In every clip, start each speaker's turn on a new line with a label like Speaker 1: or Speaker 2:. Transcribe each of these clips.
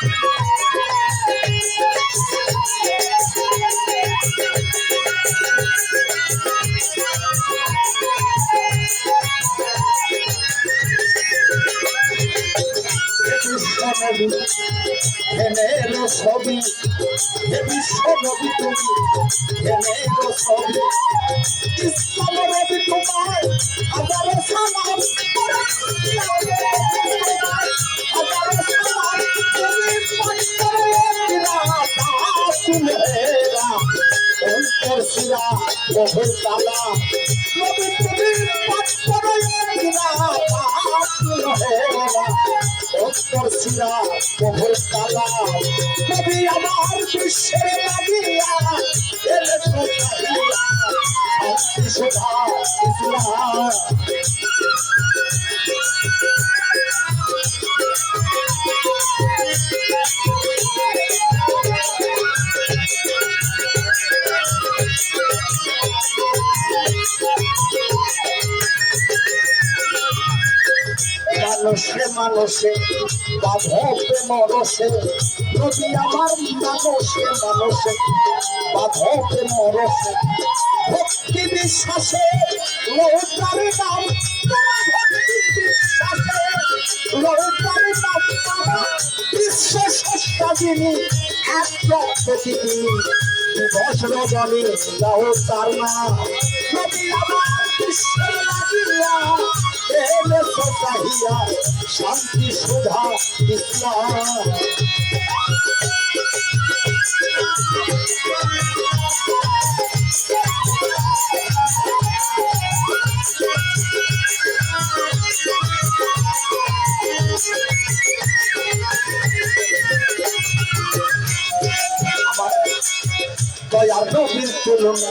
Speaker 1: Thank you. বিশ্বনবী হেনেরো ছবি, হে বিশ্বনবী তুমি হেনেরো ছবি। ইসলাম নবী তোমার হাজারো সালাম তুমি শিরা বহু তালা নবী তুমি পত্তরেরা অন্তর শিরা বহু তালা নবী আমার বিশ্বের লাগিয়া এলে সুধা ইসলাম মানুষে বাধবে মরসে নদী আমার মানুষে মানুষে বাধবে মরসে ভক্তি বিশ্বাসে লৌকার নাম ভক্তি বিশ্বাসে লৌকার নাম বিশ্ব সষ্টা যিনি, এক রক্ত তিনি। দিবস রজনী তার নাম শান্তি সুধা ইসলাম দয়ার নবীর তুলনা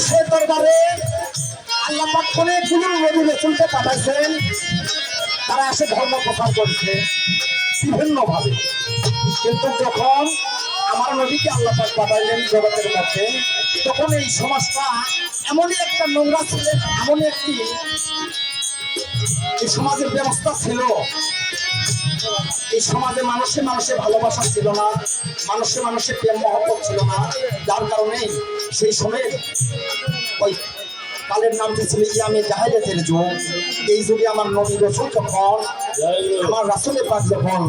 Speaker 1: বিশ্বের দরবারে আল্লাহ পাক অনেকগুলো নবী রসুলকে পাঠাইছেন। তারা এসে ধর্ম প্রচার করছে বিভিন্নভাবে। কিন্তু যখন আমার নবীকে আল্লাহ পাক পাঠাইলেন তখন এই সমাজটা এমনই একটা নোংরা ছিল, এমনই একটি এই সমাজের ব্যবস্থা ছিল। এই সমাজে মানুষে মানুষে ভালোবাসা ছিল না, মানুষে মানুষে প্রেম মহব্বত ছিল না। যার কারণে সেই সময়ে ওই কালের নামটি ছিল ইয়ামে জাহেলিয়াতের যুগ, এই যুগে আমার নবী রসুল যখন, আমার রাসুলের পাক যখন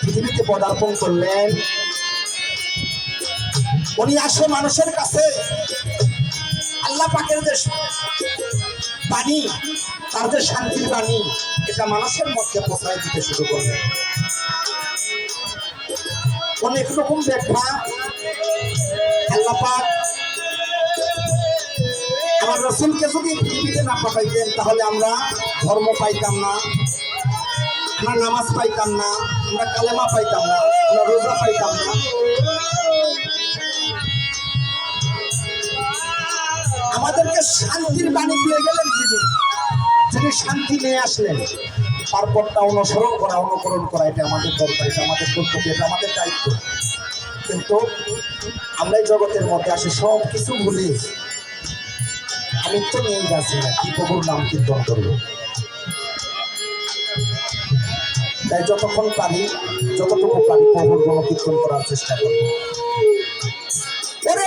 Speaker 1: পৃথিবীতে পদার্পণ করলেন, উনি আসে মানুষের কাছে আল্লাহ পাকের যে বাণী, তার যে শান্তির বাণী, এটা মানুষের মধ্যে প্রসায় দিতে শুরু করলেন। অনেক রকম ব্যাখ্যা আল্লাহ পাক আমার রসুলকে যদি পৃথিবীতে না পাঠাইতেন, তাহলে আমরা ধর্ম পাইতাম না, আমরা নামাজ পাইতাম না, আমরা কালেমা পাইতাম না, আমরা রোজা পাইতাম না। আমাদেরকে শান্তির বাণী দিয়ে গেলেন যিনি যিনি শান্তি নিয়ে আসলেন। তারপরটা অনুসরণ করা, অনুকরণ করা, এটা আমাদের দরকার, এটা আমাদের কর্তব্য, এটা আমাদের দায়িত্ব। কিন্তু আমরা জগতের মধ্যে আসি সব কিছু ভুলে আমি তো নিয়ে যাচ্ছি না, কি প্রভুর নাম কীর্তন করব? তাই যতক্ষণ পারি, যতটুকু পারি, প্রভুর গুণ কীর্তন করার চেষ্টা করব। ওরে